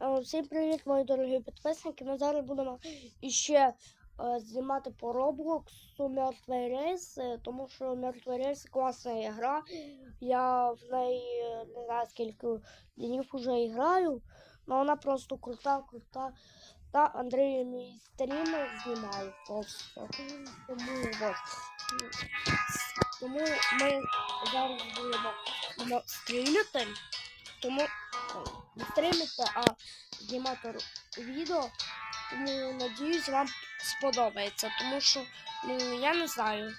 Всім привіт, мої дорогі підписники. Ми зараз будемо іще е, знімати по Роблоксу Мертвий рейс, е, тому що Мертвий рейс класна гра. Я в неї е, не знаю скільки днів вже граю, але вона просто крута, крута. Та Андрій мій стрім знімає просто. Тому от. Тому ми зараз будемо стріляти. Тому не стримати, а знімати відео. Тому надіюсь, вам сподобається. Тому що, ну, я не знаю.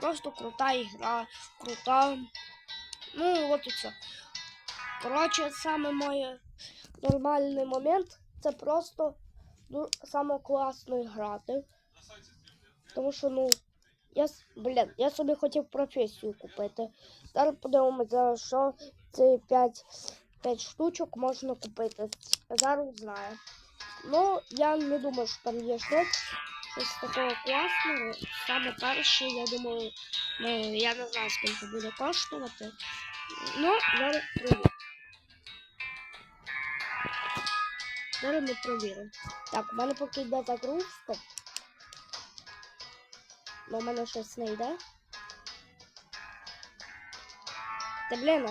Просто крута ігра, крута. Ну, от і все. Коротше, саме моє нормальний момент це просто ну, саме класно грати. Тому що, ну, я, блін, я собі хотів професію купити. Зараз подивимося, що ці 5, 5 штучок можна купити. Зараз знаю. Ну, я не думаю, що там є щось, щось такого класного. Саме перше, я думаю, ну, я не знаю, скільки буде коштувати. Ну, зараз провіримо. Зараз ми провіримо. Так, у мене поки йде загрузка. Ну, у мене щось не йде. Та блін,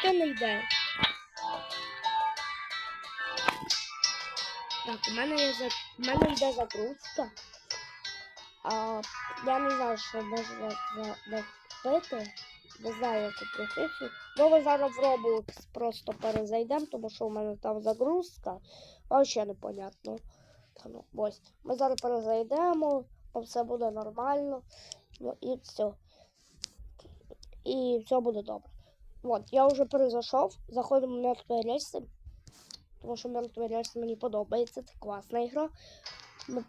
що не йде? Так, у мене є за... у мене йде загрузка. А я не знаю, що можна купити. Не знаю, яку професію. Ну, ми зараз в Roblox просто перезайдемо, тому що у мене там загрузка. Вообще непонятно. Та ну, ось. Ми зараз перезайдемо, там все буде нормально. Ну і все. І все буде добре. От, я вже перезайшов, заходимо в мертві рельси. Тому що рельси мені подобається, це класна ігра. Ми...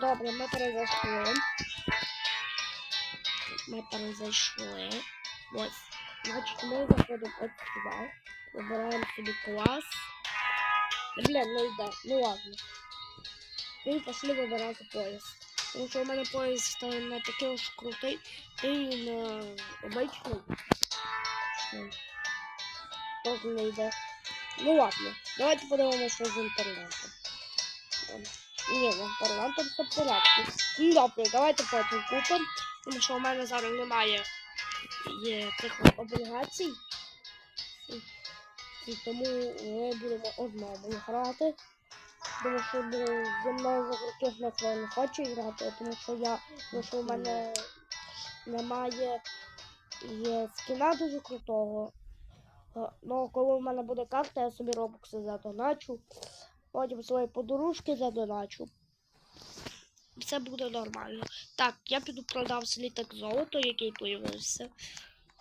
Добре, ми перезайшли. Ми перезайшли. Ось. Значить, ми заходимо от сюди. Вибираємо собі клас. Блін, не йде. Ну ладно. І пішли вибирати поїзд. Тому що у мене поїзд не такий уж крутий, і не обичний. Теж не йде. Ну ладно, давайте подивимося, з інтернетом. Ні, з інтернетом все в порядку. Ну добре, давайте потім купимо, тому що у мене зараз немає є цих облігацій. І, тому ми будемо одному грати. Тому що ну, зі мною в таких ніхто не хоче грати, тому що я, тому що в мене немає є скіна дуже крутого. Е, Ну, коли в мене буде карта, я собі робокси задоначу. Потім свої подружки задоначу. Все буде нормально. Так, я піду продав сліток золото, який появився.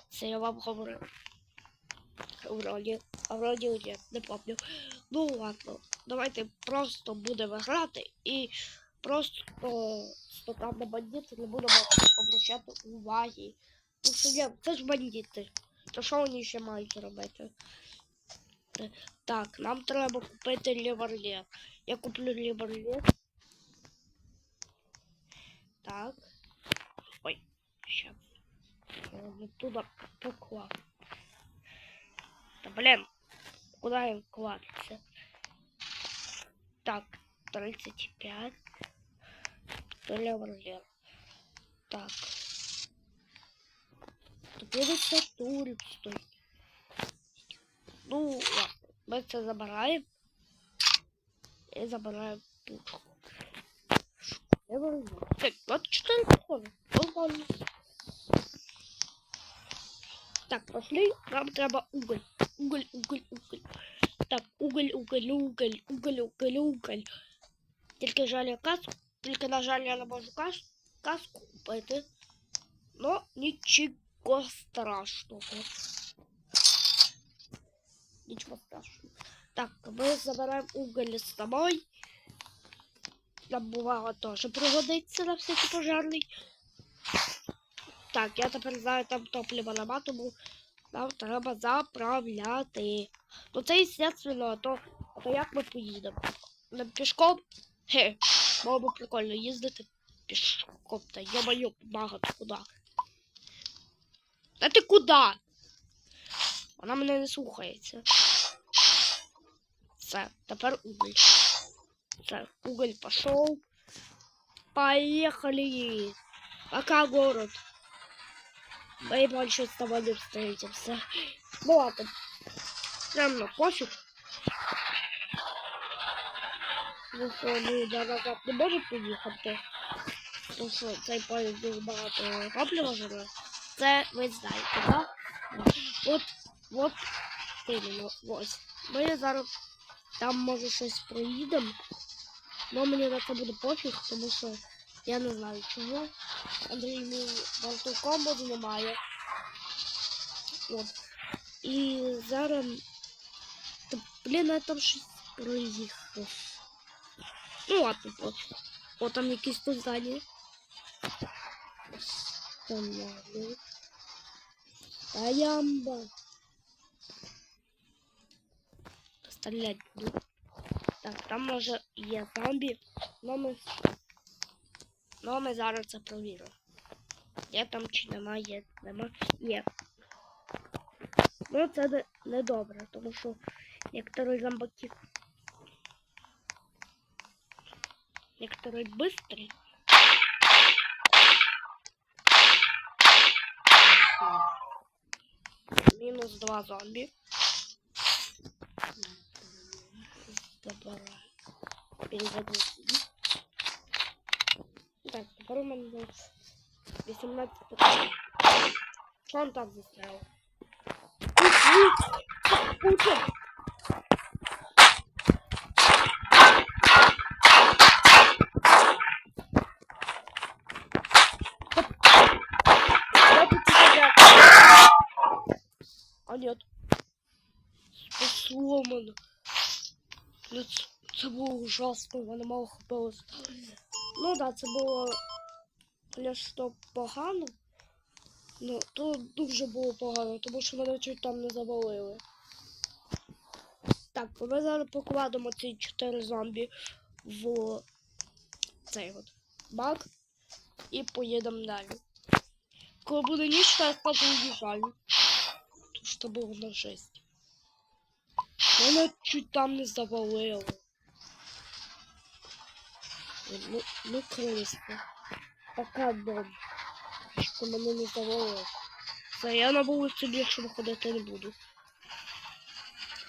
Це я вам говорив. Вроді, а вроді ні, не пам'ятаю. Ну ладно, давайте просто будемо грати і просто там на бандити не будемо обращати уваги. Є, це ж бандити. То що вони ще мають робити? Е, Так, нам треба купити ліварлет. Я куплю ліварлет. Так. Ой, щас. Я не туди поклав. Та блін, куди він кладеться? Так, 35. Леверлер. Так. Тут буде це турик стоїть. Ну, ладно. Ми це забираємо. І забираємо пушку. Леверлер. Так, 24 походу. Нормально. Так, пошли. Нам треба уголь. Уголь, уголь, уголь. Так, уголь, уголь, уголь, уголь, уголь, уголь. Тільки жаль я каску. Тільки, на жаль, я не можу кас... каску купити. Но Нічого страшного. Нічого страшного. Так, ми забираємо уголь з собою. Нам бувало теж пригодиться на всякий пожарний. Так, я тепер знаю, там топлива нема, тому нам треба заправляти. Ну це естественно, а то, а то як ми поїдемо? Не пішком? Хе, було б прикольно їздити пішком. Та йо-моє, мага, куди? Та ти куди? Вона мене не слухається. Все, тепер уголь. Все, уголь пошел. Поехали. Пока, город. Мы больше с тобой не встретимся. Ну ладно. Прям на пофиг. Ну що, ми до назад не можемо поїхати. Ну що, цей поїзд дуже багато топлива жире. Це ви знаєте, так? От, от, іменно, ось. Ми зараз там може щось проїдемо. Ну мені на це буде пофіг, тому що я не знаю чого. Андрій мій Mortal Kombat немає. От. І зараз. Та, блін, я там щось проїхав. Ну ладно, от. О, там якісь тут здання. Останавливаю. Таямба. Стрілять буду. Так, там може є зомбі, но ми, но ми зараз це провіримо. Є там чи нема, є, нема, є. Ну це не, не добре, тому що некоторі зомбаки некоторые быстрые. Минус два зомби. Сюди. Так, тепер у мене 18 питань. Що он так застрял? Учим! Я тут тебя Нет. Спасло мене. Ну, це, було ужасно, в мало хп. Ну да, це було що погано. Ну, то дуже було погано, тому що мене чуть там не завалили. Так, ми зараз покладемо ці чотири зомбі в цей от бак і поїдемо далі. Коли буде ніч, то я скажу уїжджаю. Тому що це було на жесть. Мене чуть там не завалило. Ну, ну крисно. Така дом. Що мене не завалило. Все, я на вулицю більше виходити не буду.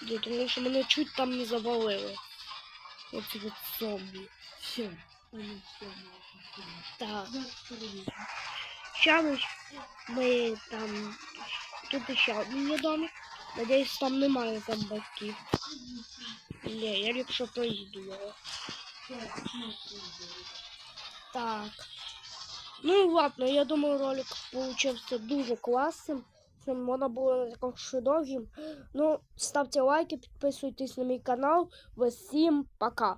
Ні, тому що мене чуть там не завалило. Оці от зомбі. Все. Вони все можуть. Так. Зараз перевіримо. Зараз ми там. Тут ще один є домик. Надіюсь, там немає зомбаків. Ні, я ліпше проїду його. Так, ну, перевіримо. Так. Ну і ладно, я думаю, ролик получився дуже класним. Що можна було не таким довгим. Ну, ставте лайки, підписуйтесь на мій канал. Всім пока!